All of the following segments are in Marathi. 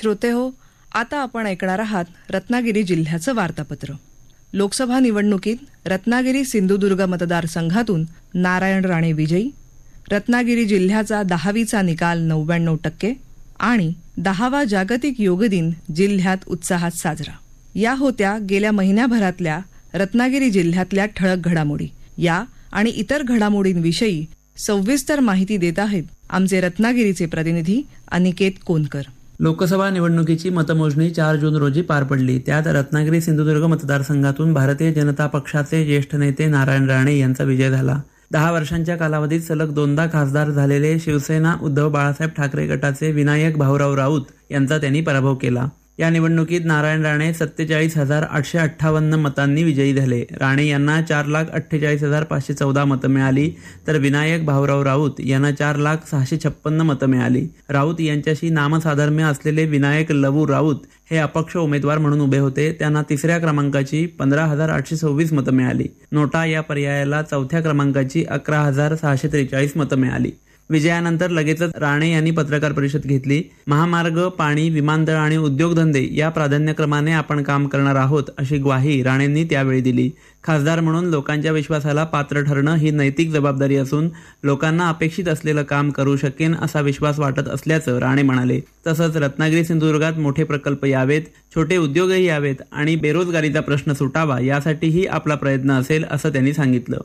श्रोते हो आता आपण ऐकणार आहात रत्नागिरी जिल्ह्याचं वार्तापत्र. लोकसभा निवडणुकीत रत्नागिरी सिंधुदुर्ग मतदारसंघातून नारायण राणे विजयी रत्नागिरी जिल्ह्याचा दहावीचा निकाल नव्याण्णव टक्के आणि दहावा जागतिक योग दिन जिल्ह्यात उत्साहात साजरा. या होत्या गेल्या महिन्याभरातल्या रत्नागिरी जिल्ह्यातल्या ठळक घडामोडी. या आणि इतर घडामोडींविषयी सविस्तर माहिती देत आहेत आमचे रत्नागिरीचे प्रतिनिधी अनिकेत कोनकर. लोकसभा निवडणुकीची मतमोजणी चार जून रोजी पार पडली. त्यात रत्नागिरी सिंधुदुर्ग मतदारसंघातून भारतीय जनता पक्षाचे ज्येष्ठ नेते नारायण राणे यांचा विजय झाला. दहा वर्षांच्या कालावधीत सलग दोनदा खासदार झालेले शिवसेना उद्धव बाळासाहेब ठाकरे गटाचे विनायक भाऊराव राऊत यांचा त्यांनी पराभव केला. या निवडणुकीत नारायण राणे सत्तेचाळीस हजार आठशे अठ्ठावन्न मतांनी विजयी झाले. राणे यांना चार लाख अठ्ठेचाळीस हजार पाचशे चौदा मतं मिळाली तर विनायक भाऊराव राऊत यांना चार लाख सहाशे छप्पन्न मतं मिळाली. राऊत यांच्याशी नामसाधर्म्य असलेले विनायक लवू राऊत हे अपक्ष उमेदवार म्हणून उभे होते. त्यांना तिसऱ्या क्रमांकाची पंधरा हजार आठशे सव्वीस मतं मिळाली. नोटा या पर्यायाला चौथ्या क्रमांकाची अकरा हजार सहाशे त्रेचाळीस मतं मिळाली. विजयानंतर लगेचच राणे यांनी पत्रकार परिषद घेतली. महामार्ग पाणी विमानतळ आणि उद्योगधंदे या प्राधान्यक्रमाने आपण काम करणार आहोत अशी ग्वाही राणेंनी त्यावेळी दिली. खासदार म्हणून लोकांच्या विश्वासाला पात्र ठरणं ही नैतिक जबाबदारी असून लोकांना अपेक्षित असलेलं काम करू शकेन असा विश्वास वाटत असल्याचं राणे म्हणाले. तसंच रत्नागिरी सिंधुदुर्गात मोठे प्रकल्प यावेत छोटे उद्योगही यावेत आणि बेरोजगारीचा प्रश्न सुटावा यासाठीही आपला प्रयत्न असेल असं त्यांनी सांगितलं.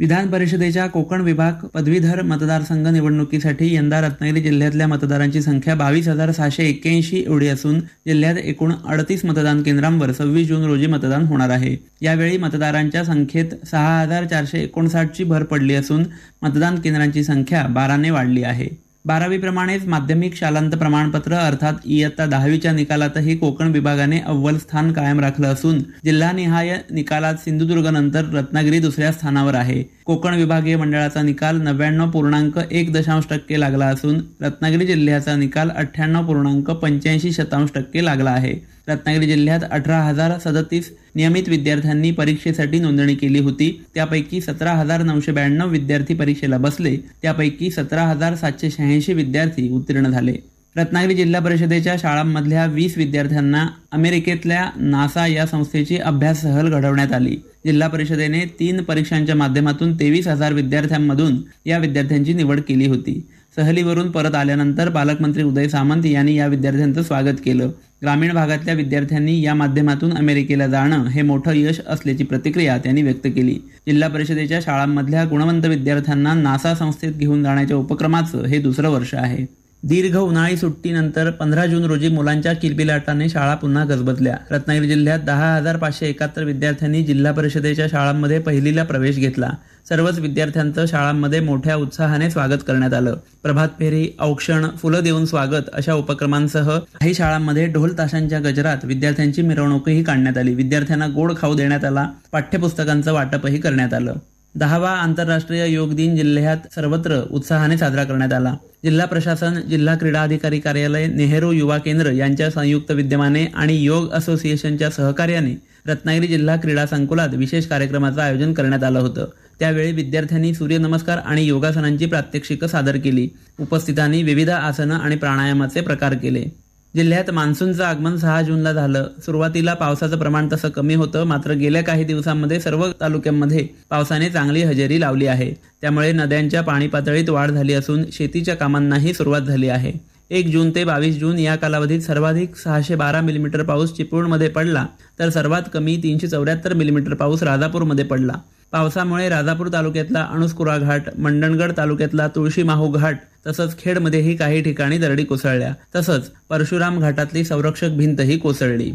विधान परिषदेच्या कोकण विभाग पदवीधर मतदारसंघ निवडणुकीसाठी यंदा रत्नागिरी जिल्ह्यातल्या मतदारांची संख्या बावीस हजार सहाशे एक्क्याऐंशी एवढी असून जिल्ह्यात एकूण अडतीस मतदान केंद्रांवर सव्वीस जून रोजी मतदान होणार आहे. यावेळी मतदारांच्या संख्येत सहा हजार चारशे एकोणसाठची भर पडली असून मतदान केंद्रांची संख्या बाराने वाढली आहे. बारावीप्रमाणेच माध्यमिक शालांत प्रमाणपत्र अर्थात इयत्ता दहावीच्या निकालातही कोकण विभागाने अव्वल स्थान कायम राखलं असून जिल्हानिहाय निकालात सिंधुदुर्गनंतर रत्नागिरी दुसऱ्या स्थानावर आहे. कोकण विभागीय मंडळाचा निकाल नव्याण्णव पूर्णांक एक दशांश टक्के लागला असून रत्नागिरी जिल्ह्याचा निकाल अठ्ठ्याण्णव पूर्णांक पंच्याऐंशी शतांश टक्के लागला आहे. रत्नागिरी जिल्ह्यात अठरा हजार सदतीस नियमित विद्यार्थ्यांनी परीक्षेसाठी नोंदणी केली होती. त्यापैकी सतरा हजार नऊशे ब्याण्णव विद्यार्थी परीक्षेला बसले. त्यापैकी सतरा हजार सातशे शहाऐंशी विद्यार्थी उत्तीर्ण झाले. रत्नागिरी जिल्हा परिषदेच्या शाळांमधल्या वीस विद्यार्थ्यांना अमेरिकेतल्या नासा या संस्थेची अभ्यास सहल घडवण्यात आली. जिल्हा परिषदेने तीन परीक्षांच्या माध्यमातून तेवीस हजार विद्यार्थ्यांमधून या विद्यार्थ्यांची निवड केली होती. सहलीवरून परत आल्यानंतर पालकमंत्री उदय सामंत यांनी या विद्यार्थ्यांचं स्वागत केलं. ग्रामीण भागातल्या विद्यार्थ्यांनी या माध्यमातून अमेरिकेला जाणं हे मोठं यश असल्याची प्रतिक्रिया त्यांनी व्यक्त केली. जिल्हा परिषदेच्या शाळांमधल्या गुणवंत विद्यार्थ्यांना नासा संस्थेत घेऊन जाण्याच्या उपक्रमाचं हे दुसरं वर्ष आहे. दीर्घ उन्हाळी सुट्टीनंतर पंधरा जून रोजी मुलांच्या किलबिलाटाने शाळा पुन्हा गजबजल्या. रत्नागिरी जिल्ह्यात दहा हजार पाचशे एकाहत्तर विद्यार्थ्यांनी जिल्हा परिषदेच्या शाळांमध्ये पहिलीला प्रवेश घेतला. सर्वच विद्यार्थ्यांचं शाळांमध्ये मोठ्या उत्साहाने स्वागत करण्यात आलं. प्रभात फेरी औक्षण फुलं देऊन स्वागत अशा उपक्रमांसह काही शाळांमध्ये ढोल ताशांच्या गजरात विद्यार्थ्यांची मिरवणूकही काढण्यात आली. विद्यार्थ्यांना गोड खाऊ देण्यात आला. पाठ्यपुस्तकांचं वाटपही करण्यात आलं. दहावा आंतरराष्ट्रीय योग दिन जिल्ह्यात सर्वत्र उत्साहाने साजरा करण्यात आला. जिल्हा प्रशासन जिल्हा क्रीडा अधिकारी कार्यालय नेहरू युवा केंद्र यांच्या संयुक्त विद्यमाने आणि योग असोसिएशनच्या सहकार्याने रत्नागिरी जिल्हा क्रीडा संकुलात विशेष कार्यक्रमाचं आयोजन करण्यात आलं होतं. त्यावेळी विद्यार्थ्यांनी सूर्यनमस्कार आणि योगासनांची प्रात्यक्षिकं सादर केली. उपस्थितांनी विविध आसनं आणि प्राणायामाचे प्रकार केले. जिल्ह्यात मान्सूनचं आगमन सहा जूनला झालं. सुरुवातीला पावसाचं प्रमाण तसं कमी होतं मात्र गेल्या काही दिवसांमध्ये सर्व तालुक्यांमध्ये पावसाने चांगली हजेरी लावली आहे. त्यामुळे नद्यांच्या पाणी पातळीत वाढ झाली असून शेतीच्या कामांनाही सुरुवात झाली आहे. एक जून ते बावीस जून या कालावधीत सर्वाधिक सहाशे बारा मिलीमीटर पाऊस चिपळूणमध्ये पडला तर सर्वात कमी तीनशे चौऱ्याहत्तर मिलीमीटर पाऊस राजापूरमध्ये पडला. पावसामुळे राजापूर तालुक्यातला अणुस्कुरा घाट मंडणगड तालुक्यातला तुळशी माहू घाट तसंच खेडमध्येही काही ठिकाणी दरडी कोसळल्या. तसंच परशुराम घाटातली संरक्षक भिंतही कोसळली.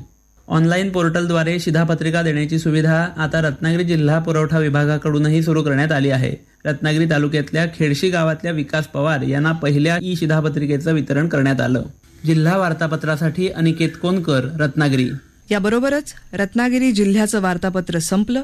ऑनलाईन पोर्टलद्वारे शिधापत्रिका देण्याची सुविधा आता रत्नागिरी जिल्हा पुरवठा विभागाकडूनही सुरू करण्यात आली आहे. रत्नागिरी तालुक्यातल्या खेडशी गावातल्या विकास पवार यांना पहिल्या ई शिधापत्रिकेचं वितरण करण्यात आलं. जिल्हा वार्तापत्रासाठी अनिकेत कोनकर रत्नागिरी. याबरोबरच रत्नागिरी जिल्ह्याचं वार्तापत्र संपलं.